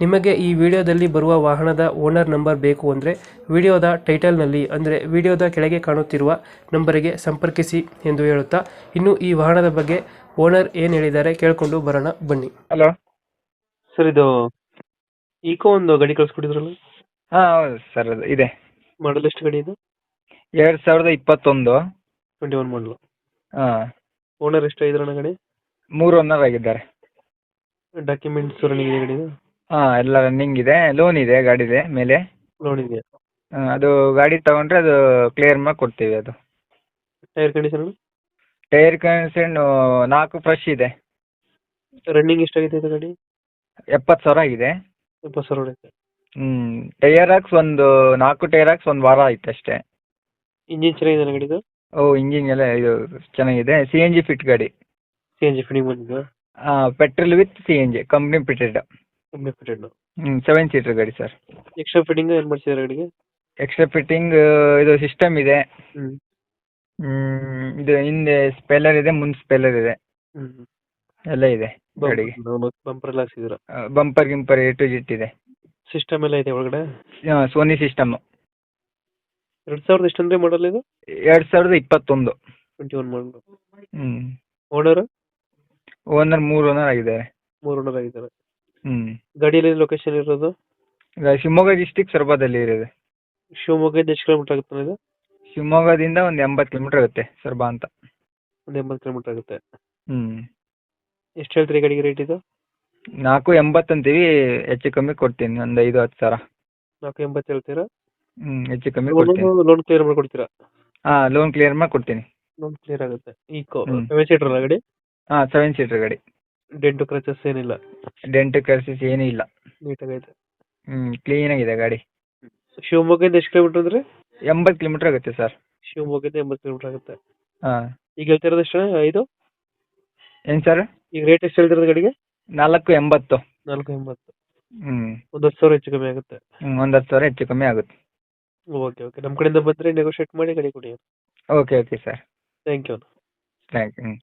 ನಿಮಗೆ ಈ ವಿಡಿಯೋದಲ್ಲಿ ಬರುವ ವಾಹನದ ಓನರ್ ನಂಬರ್ ಬೇಕು ಅಂದರೆ ವಿಡಿಯೋದ ಟೈಟಲ್ನಲ್ಲಿ ಅಂದರೆ ವಿಡಿಯೋದ ಕೆಳಗೆ ಕಾಣುತ್ತಿರುವ ನಂಬರಿಗೆ ಸಂಪರ್ಕಿಸಿ ಎಂದು ಹೇಳುತ್ತಾ ಇನ್ನು ಈ ವಾಹನದ ಬಗ್ಗೆ ಓನರ್ ಏನು ಹೇಳಿದ್ದಾರೆ ಕೇಳಿಕೊಂಡು ಬರೋಣ ಬನ್ನಿ. ಹಲೋ. ಸರ್ ಇದು ಈಕೋ ಒಂದು ಗಾಡಿ ಕಳಿಸ್ಕೊಟ್ಟಿದ್ರಲ್ಲ? ಹಾಂ ಹೌದು ಸರ್ ಅದು ಇದೆ. ಮಾಡಲ್ ಎಷ್ಟು ಗಾಡಿ ಇದು? ಎರಡು ಸಾವಿರದ ಇಪ್ಪತ್ತೊಂದು. ಟ್ವೆಂಟಿ ಒನ್ ಮಾಡಲು ಹಾಂ. ಓನರ್ ಎಷ್ಟು ಐದರ ಗಡಿ? ಮೂರು ಓನರ್ ಆಗಿದ್ದಾರೆ. ಡಾಕ್ಯುಮೆಂಟ್ಸ್ ರನ್ನಿಂಗ್ ಇದೆ ಗಾಡಿ ಹಾಂ ಎಲ್ಲ ರನ್ನಿಂಗ್ ಇದೆ ಲೋನ್ ಇದೆ ಗಾಡಿದೆ ಮೇಲೆ. ಲೋನ್ ಇದೆ. ಅದು ಗಾಡಿ ತಗೊಂಡ್ರೆ ಅದು ಕ್ಲಿಯರ್ ಮಾಡಿ ಕೊಡ್ತೀವಿ ಅದು. ಟೈರ್ ಕಂಡೀಷನ್ ಟೈರ್ ಕಂಡೀಷನ್ ನಾಲ್ಕು ಫ್ರೆಶ್ ಇದೆ. ರನ್ನಿಂಗ್ ಎಷ್ಟಾಗಿದೆ ಇದು ಗಾಡಿ? ಎಪ್ಪತ್ತು ಸಾವಿರ ಆಗಿದೆ. ಇಪ್ಪತ್ತು ಸಾವಿರ ಹೊಡೆಯುತ್ತೆ. ಹ್ಞೂ ಟೈರ್ ಹಾಕ್ಸ್ ಒಂದು ನಾಲ್ಕು ಟೈರ್ ಹಾಕ್ಸ್ ಒಂದು ವಾರ ಆಯ್ತು ಅಷ್ಟೇ. ಇಂಜಿನ್ ಚೆನ್ನಾಗಿದೆ ಗಾಡಿದು ಓ ಇಂಜಿನ್ ಎಲ್ಲ ಇದು ಚೆನ್ನಾಗಿದೆ. ಸಿ ಎನ್ ಜಿ ಫಿಟ್ ಗಾಡಿ. ಸಿ ಎನ್ ಜಿ ಬಂದಿದ್ದು petrol with C N G company fitted company fitted ಹ್ಞೂ ಸೆವೆನ್ ಸೀಟರ್ ಗಾಡಿ ಸರ್ ಎಕ್ಸ್ಟ್ರಾ ಫಿಟ್ಟಿಂಗ್ ಏನು ಮಾಡ್ಸಿದ್ದಾರೆ ಗಾಡಿಗೆ? ಎಕ್ಸ್ಟ್ರಾ ಫಿಟ್ಟಿಂಗ್ ಇದು ಸಿಸ್ಟಮ್ ಇದೆ. ಹ್ಞೂ ಹ್ಮ್, ಇದು ಹಿಂದೆ ಸ್ಪೆಲ್ಲರ್ ಇದೆ ಮುಂದೆ ಸ್ಪೆಲ್ಲರ್ ಇದೆ. ಹ್ಞೂ ಎಲ್ಲ ಇದೆ ಗಾಡಿಗೆ. ಬಂಪರ್ ಎಲ್ಲ ಹಾಕ್ಸಿದ್ದೀರಾ? ಬಂಪರ್ ಗಿಂಪರ್ ಎ ಟು ಜಿಟ್ ಇದೆ. ಸಿಸ್ಟಮ್ ಎಲ್ಲ ಇದೆ ಒಳಗಡೆ? ಸೋನಿ ಸಿಸ್ಟಮ್ ಎರಡ್ ಸಾವಿರದ ಎಷ್ಟಂದ್ರೆ ಮಾಡಲ್ ಇದು? ಎರಡ್ ಸಾವಿರದ ಇಪ್ಪತ್ತೊಂದು. Twenty one model owner owner ಮೂರು ಓನರ್ ಆಗಿದ್ದಾರೆ. ಮೂರು ಓನರ್ ಆಗಿದ್ದಾರೆ. ಹ್ಮ್. ಗಾಡಿಯಲ್ಲಿ ಲೊಕೇಶನ್ ಇರೋದು? ಶಿವಮೊಗ್ಗ ಡಿಸ್ಟಿಕ್ ಸೊರಬದಲ್ಲಿ ಇರೋದು. ಶಿವಮೊಗ್ಗದಿಂದ ಎಷ್ಟು ಕಿಲೋಮೀಟರ್ ಆಗುತ್ತೆ ಇದು? ಶಿವಮೊಗ್ಗದಿಂದ ಒಂದು ಎಂಬತ್ತು ಕಿಲೋಮೀಟರ್ ಆಗುತ್ತೆ ಸರ್ಬಾ ಅಂತ. ಒಂದು ಎಂಬತ್ತು ಕಿಲೋಮೀಟರ್ ಆಗುತ್ತೆ. ಹ್ಮ್. ಎಷ್ಟು ಹೇಳ್ತೀರಿ ಗಾಡಿಗೆ ರೇಟ್ ಇದು? ನಾಲ್ಕು ಎಂಬತ್ತು ಅಂತೀವಿ ಹೆಚ್ಚು ಕಮ್ಮಿ ಕೊಡ್ತೀನಿ ಒಂದು ಐದು ಹತ್ತು ಸಾವಿರ. ನಾಲ್ಕು ಎಂಬತ್ತು ಹೇಳ್ತೀರಾ? ಹ್ಮ್ ಹೆಚ್ಚು ಕಮ್ಮಿ ಕೊಡ್ತೀನಿ. ಲೋನ್ ಕ್ಲಿಯರ್ ಮಾಡ್ಕೊಡ್ತೀರಾ? ಹಾ ಲೋನ್ ಕ್ಲಿಯರ್ ಮಾಡಿ ಕೊಡ್ತೀನಿ ಲೋನ್ ಕ್ಲಿಯರ್ ಆಗುತ್ತೆ. ಈಕೋ ಹ್ಮ್. ಸೆವೆನ್ ಸೀಟರ್ ಅಲ್ಲ ಗಾಡಿ? ಹಾ ಸೆವೆನ್ ಸೀಟರ್ ಗಾಡಿ. ಡೆಂಟು ಕ್ರಚಸ್ ಏನಿಲ್ಲ. ಡೆಂಟು ಕರ್ಸಿಸ್ ಏನೂ ಇಲ್ಲ. ನೀಟಾಗೈತೆ. ಹ್ಮ್ ಕ್ಲೀನ್ ಆಗಿದೆ ಗಾಡಿ. ಶಿವಮೊಗ್ಗದಿಂದ ಎಷ್ಟು ಕಿಲೋಮೀಟರ್ ಅಂದ್ರೆ? ಎಂಬತ್ತು ಕಿಲೋಮೀಟರ್ ಆಗುತ್ತೆ ಸರ್ ಶಿವಮೊಗ್ಗದಿಂದ ಎಂಬತ್ತು ಕಿಲೋಮೀಟರ್ ಆಗುತ್ತೆ. ಹಾ. ಈಗ ಹೇಳ್ತಿರೋದು ಎಷ್ಟು ಐದು? ಏನು ಸರ್ ಈಗ ರೇಟ್ ಎಷ್ಟು ಹೇಳ್ತಿರೋದು ಗಾಡಿಗೆ? ನಾಲ್ಕು ಎಂಬತ್ತು. ನಾಲ್ಕು ಎಂಬತ್ತು. ಹ್ಞೂ ಒಂದು ಹತ್ತು ಸಾವಿರ ಹೆಚ್ಚು ಕಮ್ಮಿ ಆಗುತ್ತೆ. ಒಂದು ಹತ್ತು ಸಾವಿರ ಹೆಚ್ಚು ಕಮ್ಮಿ ಆಗುತ್ತೆ. ಓಕೆ ಓಕೆ ನಮ್ಮ ಕಡೆಯಿಂದ ಬಂದರೆ ನೆಗೋಷಿಯೇಟ್ ಮಾಡಿ ಗಾಡಿ ಕೊಡಿ. Okay okay sir thank you thank you ಹ್ಞೂ